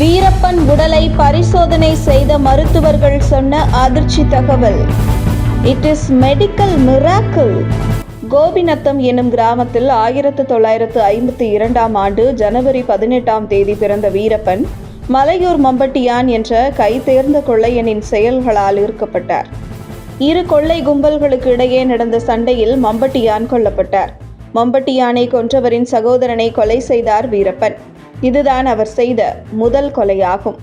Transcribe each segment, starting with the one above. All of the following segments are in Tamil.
வீரப்பன் உடலை பரிசோதனை செய்த மருத்துவர்கள் சொன்ன அதிர்ச்சி தகவல். It is medical miracle Gopinatham என்னும் கிராமத்தில் ஆயிரத்து தொள்ளாயிரத்து ஐம்பத்தி இரண்டாம் ஆண்டு ஜனவரி பதினெட்டாம் தேதி பிறந்த வீரப்பன் மலையூர் மம்பட்டியான் என்ற கைதேர்ந்த கொள்ளையனின் செயல்களால் ஈர்க்கப்பட்டார். இரு கொள்ளை கும்பல்களுக்கு இடையே நடந்த சண்டையில் மம்பட்டியான் கொல்லப்பட்டார். மம்பட்டியானை கொன்றவரின் சகோதரனை கொலை செய்தார் வீரப்பன். இதுதான் அவர் செய்த முதல் கொலையாகும்.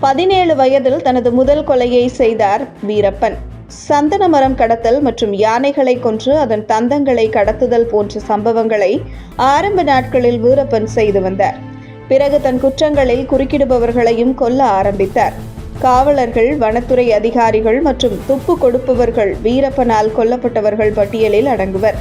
பதினேழு வயதில் தனது முதல் கொலையை செய்தார் வீரப்பன். சந்தன மரம் கடத்தல் மற்றும் யானைகளை கொன்று அதன் தந்தங்களை கடத்துதல் போன்ற சம்பவங்களை ஆரம்ப நாட்களில் வீரப்பன் செய்து வந்தார். பிறகு தன் குற்றங்களில் குறுக்கிடுபவர்களையும் கொல்ல ஆரம்பித்தார். காவலர்கள் வனத்துறை அதிகாரிகள் மற்றும் துப்பு கொடுப்பவர்கள் வீரப்பனால் கொல்லப்பட்டவர்கள் பட்டியலில் அடங்குவர்.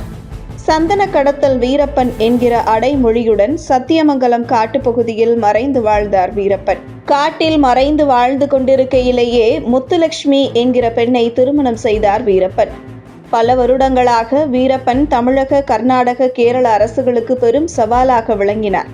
சந்தன கடத்தல் வீரப்பன் என்கிற அடைமொழியுடன் சத்தியமங்கலம் காட்டுப்பகுதியில் மறைந்து வாழ்ந்தார் வீரப்பன். காட்டில் மறைந்து வாழ்ந்து கொண்டிருக்கையிலேயே முத்துலட்சுமி என்கிற பெண்ணை திருமணம் செய்தார் வீரப்பன். பல வருடங்களாக வீரப்பன் தமிழக கர்நாடக கேரள அரசுகளுக்கு பெரும் சவாலாக விளங்கினார்.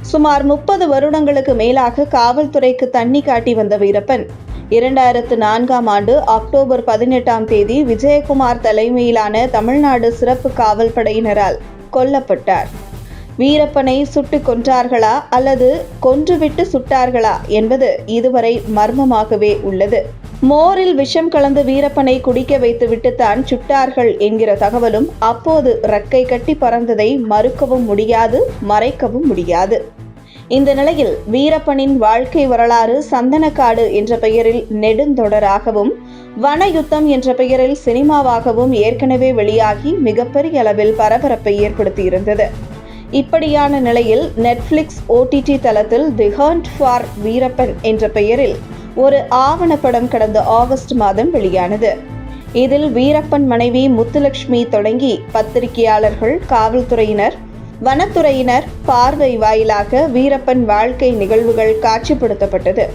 சுமார் முப்பது வருடங்களுக்கு மேலாக காவல்துறைக்கு தண்ணி காட்டி வந்த வீரப்பன் இரண்டாயிரத்து நான்காம் ஆண்டு அக்டோபர் பதினெட்டாம் தேதி விஜயகுமார் தலைமையிலான தமிழ்நாடு சிறப்பு காவல் படையினரால் கொல்லப்பட்டார். வீரப்பனை சுட்டு கொன்றார்களா அல்லது கொன்றுவிட்டு சுட்டார்களா என்பது இதுவரை மர்மமாகவே உள்ளது. மோரில் விஷம் கலந்து வீரப்பனை குடிக்க வைத்து விட்டுத்தான் சுட்டார்கள் என்கிற தகவலும் அப்போது ரக்கை கட்டி பறந்ததை மறுக்கவும் முடியாது மறைக்கவும் முடியாது. இந்த நிலையில் வீரப்பனின் வாழ்க்கை வரலாறு சந்தனக்காடு என்ற பெயரில் நெடுந்தொடராகவும் வனயுத்தம் என்ற பெயரில் சினிமாவாகவும் ஏற்கனவே வெளியாகி மிகப்பெரிய அளவில் பரபரப்பை ஏற்படுத்தியிருந்தது. இப்படியான நிலையில் நெட்ஃபிளிக்ஸ் ஓடிடி தளத்தில் தி ஹர்ண்ட் ஃபார் வீரப்பன் என்ற பெயரில் ஒரு ஆவணப்படம் கடந்த ஆகஸ்ட் மாதம் வெளியானது. இதில் வீரப்பன் மனைவி முத்துலட்சுமி தொடங்கி பத்திரிகையாளர்கள் காவல்துறையினர் வனத்துறையினர் பார்வை வாயிலாக வீரப்பன் வாழ்க்கை நிகழ்வுகள் காட்சிப்படுத்தப்பட்டது.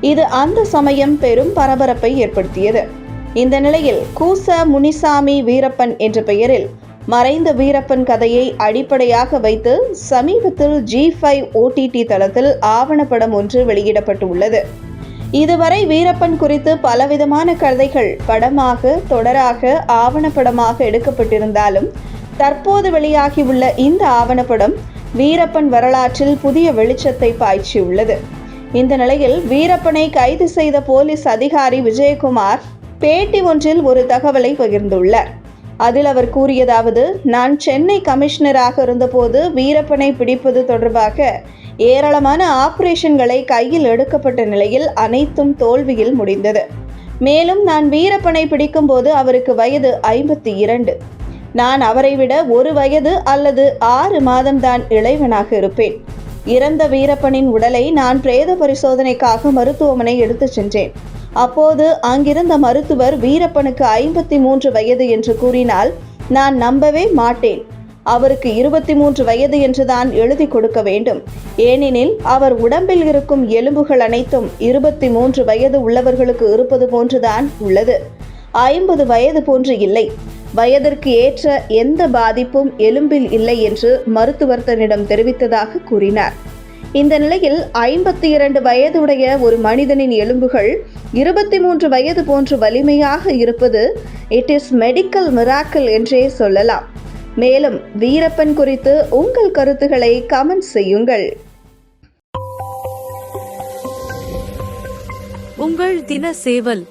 இது அந்த சமயம் பெரும் பரபரப்பை ஏற்படுத்தியது. இந்த நிலையில் கூச முனிசாமி வீரப்பன் என்ற பெயரில் மறைந்த வீரப்பன் கதையை அடிப்படையாக வைத்து சமீபத்தில் ஜி ஃபைவ் ஓடிடி தளத்தில் ஆவணப்படம் ஒன்று வெளியிடப்பட்டு உள்ளது இதுவரை வீரப்பன் குறித்து பலவிதமான கதைகள் படமாக தொடராக ஆவணப்படமாக எடுக்கப்பட்டிருந்தாலும் தற்போது வெளியாகியுள்ள இந்த ஆவணப்படம் வீரப்பன் வரலாற்றில் புதிய வெளிச்சத்தை பாய்ச்சியுள்ளது. இந்த நிலையில் வீரப்பனை கைது செய்த போலீஸ் அதிகாரி விஜயகுமார் பேட்டி ஒன்றில் ஒரு தகவலை பகிர்ந்துள்ளார். அதில் அவர் கூறியதாவது நான் சென்னை கமிஷனராக இருந்தபோது வீரப்பனை பிடிப்பது தொடர்பாக ஏராளமான ஆபரேஷன்களை கையில் எடுக்கப்பட்ட நிலையில் அனைத்தும் தோல்வியில் முடிந்தது. மேலும் நான் வீரப்பனை பிடிக்கும்போது அவருக்கு வயது ஐம்பத்தி இரண்டு. நான் அவரை விட ஒரு வயது அல்லது ஆறு மாதம்தான் இளைவனாக இருப்பேன். இறந்த வீரப்பனின் உடலை நான் பிரேத பரிசோதனைக்காக மருத்துவமனை எடுத்துச் சென்றேன். அப்போது அங்கிருந்த மருத்துவர் வீரப்பனுக்கு ஐம்பத்தி மூன்று வயது என்று கூறினால் நான் நம்பவே மாட்டேன். அவருக்கு இருபத்தி மூன்று வயது என்றுதான் எழுதி கொடுக்க வேண்டும். ஏனெனில் அவர் உடம்பில் இருக்கும் எலும்புகள் அனைத்தும் இருபத்தி மூன்று வயது உள்ளவர்களுக்கு இருப்பது போன்றுதான் உள்ளது. ஐம்பது வயது போன்று இல்லை. வயதிற்கு ஏற்ற எந்த பாதிப்பும் எலும்பில் இல்லை என்று மருத்துவர் தன்னிடம் தெரிவித்ததாக கூறினார். இந்த நிலையில் ஐம்பத்தி இரண்டு வயதுடைய ஒரு மனிதனின் எலும்புகள் இருபத்தி மூன்று வயது போன்று வலிமையாக இருப்பது இட் இஸ் மெடிக்கல் மிராக்கிள் என்றே சொல்லலாம். மேலும் வீரப்பன் குறித்து உங்கள் கருத்துக்களை கமெண்ட் செய்யுங்கள். உங்கள் தின சேவல்